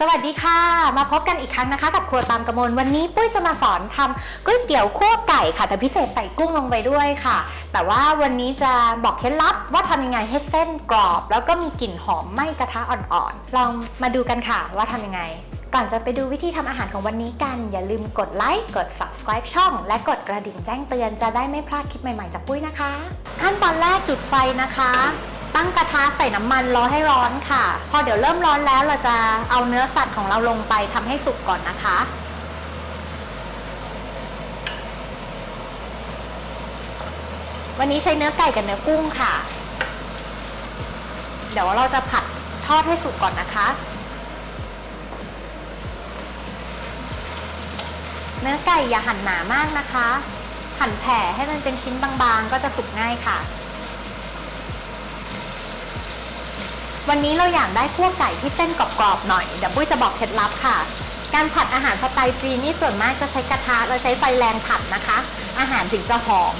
สวัสดีค่ะ มาพบกันอีกครั้งนะคะ กับครัวตามกระมวลวันนี้ปุ้ยจะมาสอนทำก๋วยเตี๋ยวคั่วไก่ค่ะ แต่พิเศษใส่กุ้งลงไปด้วยค่ะ แต่ว่าวันนี้จะบอกเคล็ดลับว่าทำยังไงให้เส้นกรอบ แล้วก็มีกลิ่นหอมไหม้กระทะอ่อนๆลองมาดูกันค่ะว่าทำยังไง ก่อนจะไปดูวิธีทำอาหารของวันนี้กัน อย่าลืมกดไลค์กด subscribe ช่อง และกดกระดิ่งแจ้งเตือนจะได้ไม่พลาดคลิปใหม่ๆจากปุ้ยนะคะ ขั้นตอนแรกจุดไฟนะคะ ตั้งกระทะใส่น้ำมันรอให้ร้อนค่ะ พอเดี๋ยวเริ่มร้อนแล้วเราจะเอาเนื้อสัตว์ของเราลงไปทำให้สุกก่อนนะคะวันนี้ใช้เนื้อไก่กับเนื้อกุ้งค่ะ เดี๋ยวเราจะผัดทอดให้สุกก่อนนะคะ เนื้อไก่อย่าหั่นหนามากนะคะ หั่นแผ่ให้มันเป็นชิ้นบางๆ ก็จะสุกง่ายค่ะ วันนี้เราอยากได้คั่วไก่ที่เส้นกรอบๆหน่อยเดี๋ยวปุ้ยจะบอกเคล็ดลับค่ะ การผัดอาหารสไตล์จีนนี่ส่วนมากจะใช้กระทะเราใช้ไฟแรงผัดนะคะ อาหารถึงจะหอม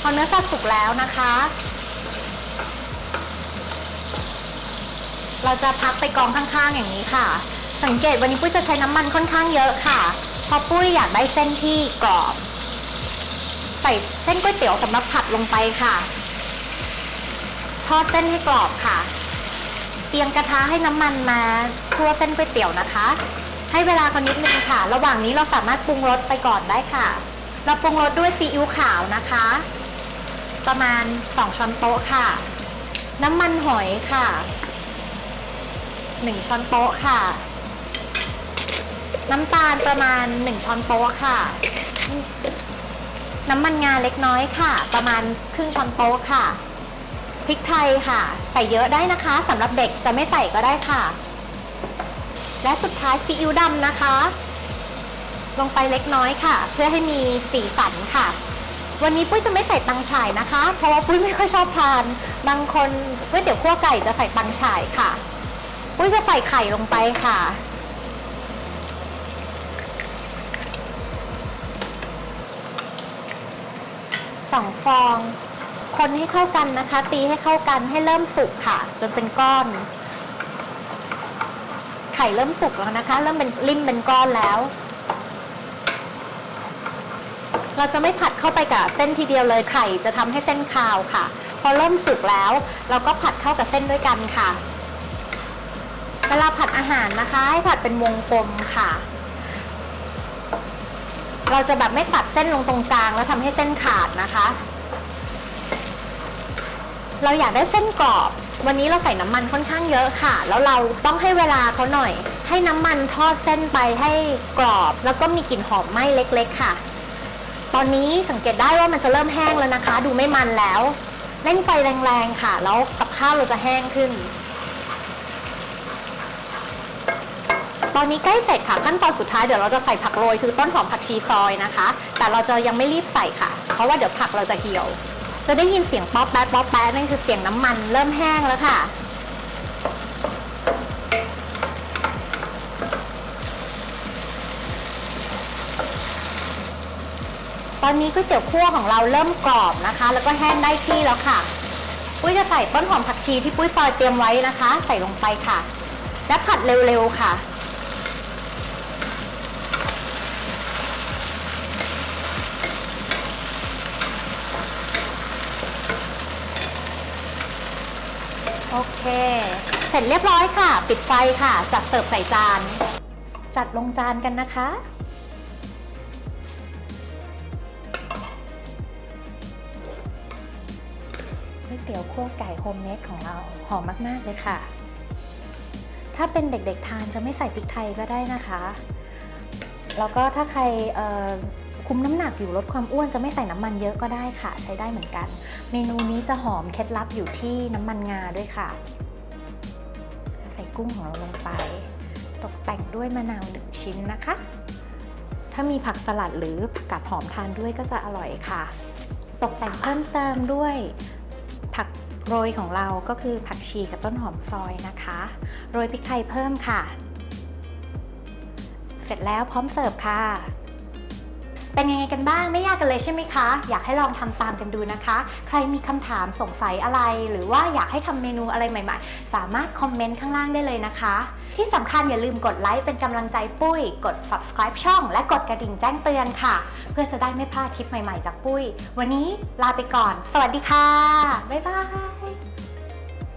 พอเนื้อสัตว์สุกแล้วนะคะ เราจะพักไปกองข้างๆอย่างนี้ค่ะ สังเกตวันนี้ปุ้ยจะใช้น้ำมันค่อนข้างเยอะค่ะเพราะปุ้ยอยากได้เส้นที่กรอบ ใส่เส้นก๋วยเตี๋ยวสำหรับผัดลงไปค่ะ ทอดเส้นให้กรอบค่ะ เอียงกระทะให้น้ำมันมาทั่วเส้นก๋วยเตี๋ยวนะคะ ให้เวลาเขานิดนึงค่ะ ระหว่างนี้เราสามารถปรุงรสไปก่อนได้ค่ะ เราปรุงรสด้วยซีอิ๊วขาวนะคะ ประมาณ 2 ช้อนโต๊ะค่ะ น้ำมันหอยค่ะ 1 ช้อนโต๊ะค่ะ น้ำตาลประมาณ 1 ช้อนโต๊ะค่ะน้ำมันงาเล็กน้อยค่ะ ประมาณครึ่งช้อนโต๊ะค่ะ พริกไทยค่ะ ใส่เยอะได้นะคะสำหรับเด็กจะไม่ใส่ก็ได้ค่ะ และสุดท้ายซีอิ๊วดำนะคะ ลงไปเล็กน้อยค่ะ เพื่อให้มีสีสันค่ะ วันนี้ปุ้ยจะไม่ใส่ตังฉ่ายนะคะ เพราะว่าปุ้ยไม่ค่อยชอบทาน บางคนก๋วยเตี๋ยวคั่วไก่จะใส่ตังฉ่ายค่ะ ปุ้ยจะใส่ไข่ลงไปค่ะสองฟอง คนให้เข้ากันนะคะ ตีให้เข้ากันให้เริ่มสุกค่ะ จนเป็นก้อน ไข่เริ่มสุกแล้วนะคะ เริ่มเป็นริมเป็นก้อนแล้ว เราจะไม่ผัดเข้าไปกับเส้นทีเดียวเลยไข่จะทำให้เส้นคาวค่ะ พอเริ่มสุกแล้ว เราก็ผัดเข้ากับเส้นด้วยกันค่ะ เวลาผัดอาหารนะคะให้ผัดเป็นวงกลมค่ะเราจะแบบไม่ตัดเส้นลงตรงกลางแล้วทำให้เส้นขาดนะคะ เราอยากได้เส้นกรอบ วันนี้เราใส่น้ำมันค่อนข้างเยอะค่ะ แล้วเราต้องให้เวลาเขาหน่อย ให้น้ำมันทอดเส้นไปให้กรอบ แล้วก็มีกลิ่นหอมไหม้เล็ก ๆ ค่ะ ตอนนี้สังเกตได้ว่ามันจะเริ่มแห้งแล้วนะคะ ดูไม่มันแล้วเร่งไฟแรงๆค่ะ แล้วกับข้าวเราจะแห้งขึ้น ตอนนี้ใกล้เสร็จค่ะขั้นตอนสุดท้ายเดี๋ยวเราจะใส่ผักโรยคือต้นหอมผักชีซอยนะคะ แต่เราจะยังไม่รีบใส่ค่ะ เพราะว่าเดี๋ยวผักเราจะเหี่ยว จะได้ยินเสียงป๊อปแป๊ะป๊อปแป๊ะนั่นคือเสียงน้ำมันเริ่มแห้งแล้วค่ะ ตอนนี้ก๋วยเตี๋ยวคั่วของเราเริ่มกรอบนะคะ แล้วก็แห้งได้ที่แล้วค่ะ ปุ้ยจะใส่ต้นหอมผักชีที่ปุ้ยซอยเตรียมไว้นะคะ ใส่ลงไปค่ะ และผัดเร็วๆค่ะ โอเค เสร็จเรียบร้อยค่ะ ปิดไฟค่ะ จัดเสิร์ฟใส่จาน จัดลงจานกันนะคะ ก๋วยเตี๋ยวคั่วไก่โฮมเมดของเราหอมมาก ๆ เลยค่ะ ถ้าเป็นเด็กๆทานจะไม่ใส่พริกไทยก็ได้นะคะ แล้วก็ถ้าใครเอ่อ คุมน้ำหนักอยู่ลดความอ้วนจะไม่ใส่น้ำมันเยอะก็ได้ค่ะ ใช้ได้เหมือนกัน เมนูนี้จะหอมเคล็ดลับอยู่ที่น้ำมันงาด้วยค่ะ ใส่กุ้งของเราลงไป ตกแต่งด้วยมะนาวหนึ่งชิ้นนะคะ ถ้ามีผักสลัดหรือผักกาดหอมทานด้วยก็จะอร่อยค่ะ ตกแต่งเพิ่มเติมด้วยผักโรยของเราก็คือผักชีกับต้นหอมซอยนะคะ โรยพริกไทยเพิ่มค่ะ เสร็จแล้วพร้อมเสิร์ฟค่ะ เป็นยังไงกันบ้างไม่ยากกันเลยใช่ไหมคะ อยากให้ลองทำตามกันดูนะคะ ใครมีคำถามสงสัยอะไร หรือว่าอยากให้ทำเมนูอะไรใหม่ ๆ สามารถคอมเมนต์ข้างล่างได้เลยนะคะ ที่สำคัญอย่าลืมกดไลค์เป็นกำลังใจปุ้ย กด subscribe ช่อง และกดกระดิ่งแจ้งเตือนค่ะ เพื่อจะได้ไม่พลาดคลิปใหม่ๆ จากปุ้ย วันนี้ลาไปก่อน สวัสดีค่ะบ๊ายบาย